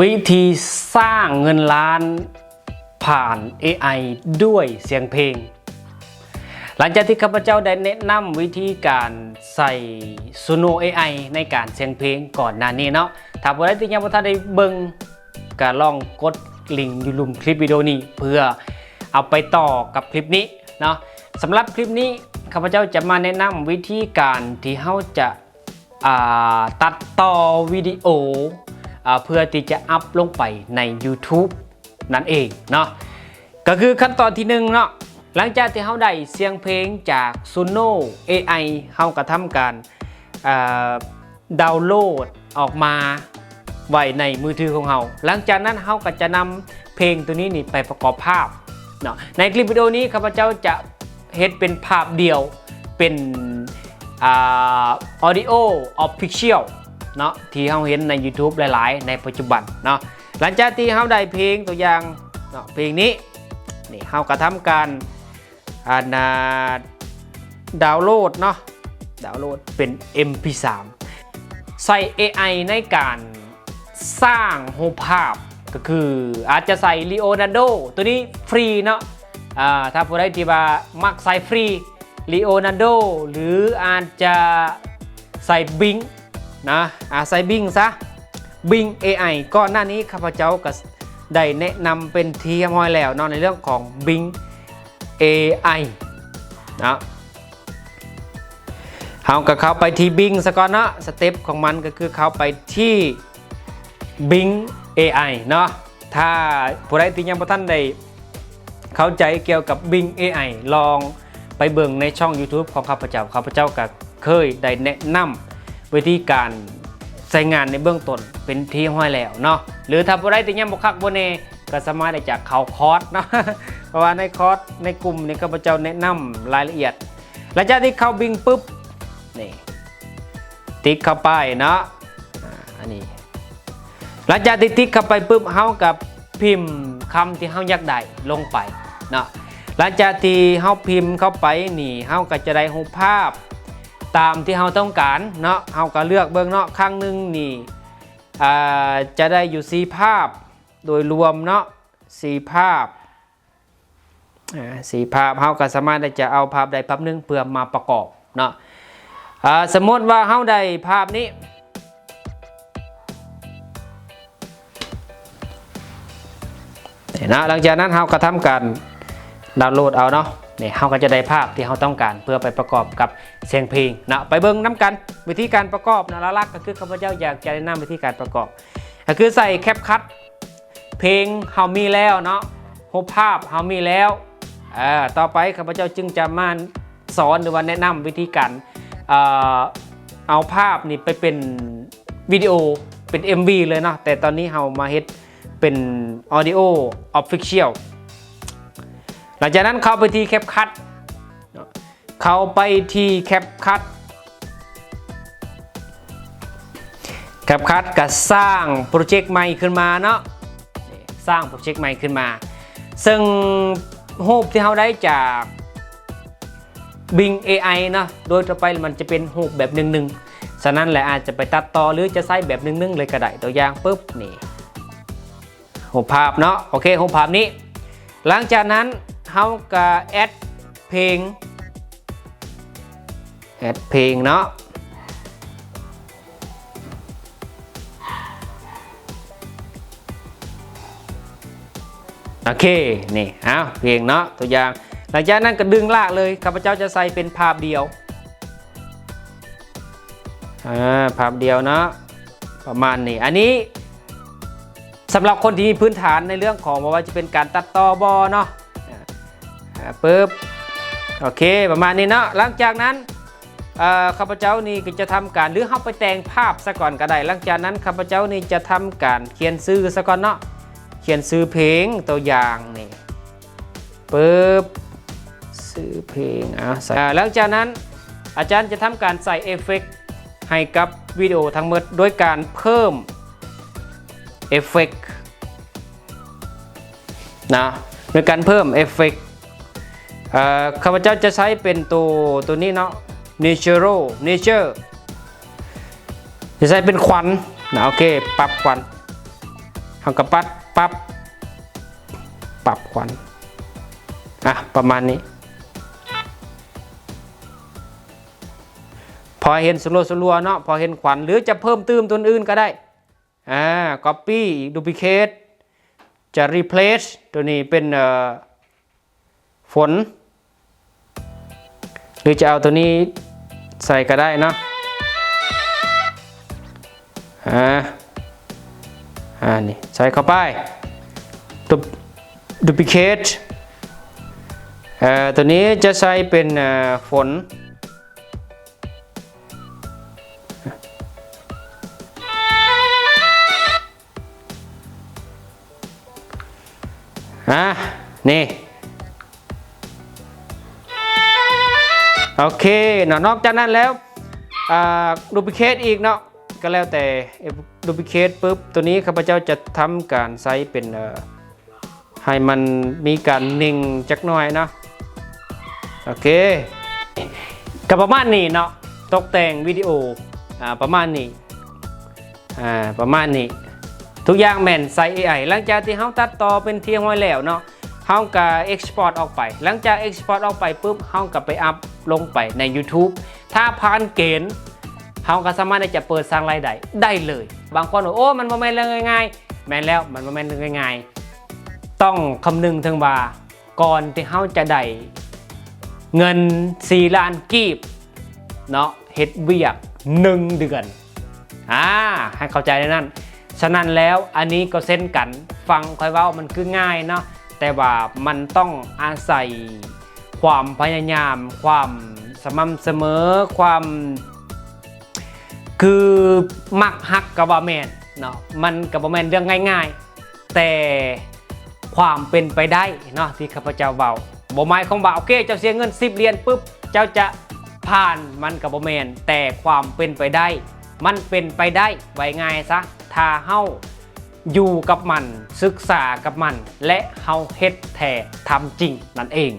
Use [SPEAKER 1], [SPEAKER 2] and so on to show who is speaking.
[SPEAKER 1] วิธีสร้างเงินล้านผ่าน AI ด้วยเสียงเพลง หลังจากที่ข้าพเจ้าได้แนะนำวิธีการใส่ Suno AI ในการเสียงเพลงก่อนหน้านี้เนาะถ้าผู้ใดที่ยังไม่ทันได้เบิ่งก็ลองกดลิงก์อยู่หลุมคลิปวิดีโอนี้ เพื่อเอาไปต่อกับคลิปนี้เนาะสำหรับคลิปนี้ข้าพเจ้าจะมาแนะนำวิธีการที่เราจะาตัดต่อวิดีโอ เพื่อที่จะอัพลงไปใน YouTube นั่นเองเนาะก็คือขั้นตอนที่หนึ่งเนาะหลังจากที่เขาได้เสียงเพลงจาก Suno AI เขาก็ทำการดาวน์โหลดออกมาไว้ในมือถือของเราหลังจากนั้นเขาก็จะนำเพลงตัวนี้นี่ไปประกอบภาพเนาะในคลิปวิดีโอนี้ข้าพเจ้าจะเฮ็ดเป็นภาพเดียวเป็นอ่า audio official นาะที่เราเห็นใน YouTube หลาย ๆ ในปัจจุบันเนาะหลังจากที่เราได้เพลงตัวอย่างเนาะเพลงนี้นี่เราก็ทำการอ่านาดาวน์โหลดเนาะดาวน์โหลดเป็น MP3 ใส่ AI ในการสร้างรูปภาพก็คืออาจจะใส่ Leonardo ตัวนี้ฟรีเนาะอ่าถ้าผู้ใดที่ว่ามักใส่ฟรี Leonardo หรืออาจจะใส่ Bing นะอาใส่ Bing ซะ Bing AI ก่อนหน้านี้ข้าพเจ้าก็ได้แนะนำเป็นที่เรียบร้อยแล้วเนาะในเรื่องของ Bing AI นะเราก็เข้าไปที่ Bing ซะก่อนเนาะสเต็ปของมันก็คือเข้าไปที่ Bing AI เนาะถ้าผู้ใดที่ยังบ่ทันได้เข้าใจเกี่ยวกับ Bing AI ลองไปเบิ่งในช่อง YouTube ของข้าพเจ้าข้าพเจ้าก็เคยได้แนะนำ วิธีการใช้งานในเบื้องต้นเป็นที่ห้อยแล้วเนาะหรือถ้าผู้ใดที่ยังบ่คักบ่แน่ก็สามารถได้จากเขาคอร์สเนาะเพราะว่าในคอร์สในกลุ่มนี่ข้าพเจ้าแนะนำรายละเอียด หลังจากที่เข้าบิงปุ๊บนี่ติ๊กเข้าไปเนาะอันนี้หลังจากที่ติ๊กเข้าไปปุ๊บเฮากับพิมพ์คำที่เฮาอยากได้ลงไปเนาะหลังจากที่เฮาพิมพ์เข้าไปนี่เฮาก็จะได้รูปภาพ ตามที่เฮาต้องการเนาะเฮาก็เลือกเบิ่งเนาะครั้งหนึงนี่อ่าจะได้อยู่สีภาพโดยรวมเนาะสีภาพอ่าสีภาพเฮาก็สามารถจะเอาภาพใดภาพหนึ่งเพื่อมาประกอบเนาะอ่าสมมติว่าเฮาได้ภาพนี้นี่นะหลังจากนั้นเราก็ทำการดาวน์โหลดเอาเนาะ นี่เราก็จะได้ภาพที่เราต้องการเพื่อไปประกอบกับเสียงเพลงนะไปเบิ่งน้ำกันวิธีการประกอบนะละลักก็คือข้าพเจ้าอยากจะแนะนำวิธีการประกอบ ก็คือใส่แคปคัทเพลงเฮามีแล้วเนาะรูปภาพเฮามีแล้วอ่าต่อไปข้าพเจ้าจึงจะมาสอนหรือว่าแนะนำวิธีการเออเอาภาพนี่ไปเป็นวิดีโอเป็น MV เลยเนาะแต่ตอนนี้เฮามาเฮ็ดเป็น Audio Official หลังจากนั้นเข้าไปที่แคปคั t เข้าไปที่แคปคั t แคปคั t ก็สร้างโปรเจกต์ใหม่ขึ้นมาเนาะสร้างโปรเจกต์ใหม่ขึ้นมา ซึ่งรูปที่เราได้จาก Bing AI เนาะโดยทั่วไปมันจะเป็นรูปแบบหนึ่งๆฉะนั้นแหละอาจจะไปตัดต่อหรือจะใส่แบบหนึ่งๆเลยก็ได้ตัวอย่างปุ๊บนี่รูปภาพเนาะโอเครูปภาพนี้ หลังจากนั้น เขาก็แอดเพลง แอดเพลงเนาะโอเค นี่เอาเพลงเนาะตัวอย่าง หลังจากนั้นก็ดึงลากเลยข้าพเจ้าจะใส่เป็นภาพเดียวอ่าภาพเดียวเนาะประมาณนี้ อันนี้สำหรับคนที่มีพื้นฐานในเรื่องของว่าจะเป็นการตัดต่อบอเนาะ ปึ๊บโอเคประมาณนี้เนาะหลังจากนั้นข้าพเจ้านี่ก็จะทำการหรือเข้าไปแต่งภาพซะก่อนก็ได้ หลังจากนั้นข้าพเจ้านี่จะทำการเขียนซื้อซะก่อนเนาะเขียนซื้อเพลงตัวอย่างนี่ปึ๊บซื้อเพลงอะใส่อ่าหลังจากนั้นอาจารย์จะทำการใส่เอฟเฟกต์ให้กับวิดีโอทั้งหมดโดยการเพิ่มเอฟเฟกต์นะโดยการเพิ่มเอฟเฟกต์ ข้าพเจ้าจะใช้เป็นตัวตัวนี้เนาะ Nature Nature จะใช้เป็นควันนะโอเคปรับควันเฮาก็ปัดปับปรับควันอะประมาณนี้ พอเห็นสลัวสลัวเนาะพอเห็นควันหรือจะเพิ่มเติมตัวอื่นก็ได้อ่า copy duplicate จะ replace ตัวนี้เป็นฝน หรือจะเอาตัวนี้ใส่ก็ได้เนาะอ่าอ่านี่ใส่เข้าไป Du- duplicate เอ่อตัวนี้จะใช้เป็นฝนอะนี่ โอเคเนาะนอกจากนั้นแล้วดูพิเคทอีกเนาะก็แล้วแต่ดูพิเคทปุ๊บตัวนี้ข้าพเจ้าจะทำการไซส์เป็นให้มันมีการนิ่งจักหน่อยเนาะโอเคกับประมาณนี้เนาะตกแต่งวิดีโออ่าประมาณนี้อ่าประมาณนี้ ทุกอย่างแม่นใส่ AI หลังจากที่เฮาตัดต่อเป็นเทียงไว้แล้วเนาะ เฮาก็ export ออกไป หลังจาก export อร์ตออกไปปุ๊บเฮาก็ไปอัพลงไปใน YouTube ถ้าผ่านเกณฑ์เฮาก็สามารถที่จะเปิดสร้างรายได้ได้เลย บางคนบอกโอ้ มันบ่แม่นเรื่องง่ายๆแม่นแล้วมันบ่แม่นเรื่องง่ายๆต้องคำนึงถึงว่าก่อนที่เฮาจะได้เงิน 4 ล้านกีบเนาะเฮ็ดเวียก 1 เดือนอ่าให้เข้าใจในนั้น ฉะนั้นแล้วอันนี้ก็เส้นกันฟังค่อยว่ามันคือง่ายเนาะ แต่ว่ามันต้องอาศัยความพยายาม ความสม่ำเสมอความคือมักฮักกับบาแมนเนาะมันกับบาแมนเรื่องง่าย ๆ แต่ความเป็นไปได้เนาะที่ข้าพเจ้าเบาบ่หมายของว่าโอเคเจ้าเสียเงิน 10เหรียญปุ๊บเจ้าจะผ่านมันกับบาแมนแต่ความเป็นไปได้ มันเป็นไปได้ไว้ง่ายซะถ้าเฮา อยู่กับมัน ศึกษากับมัน และเฮาเฮ็ดแท้ทำจริงนั่นเอง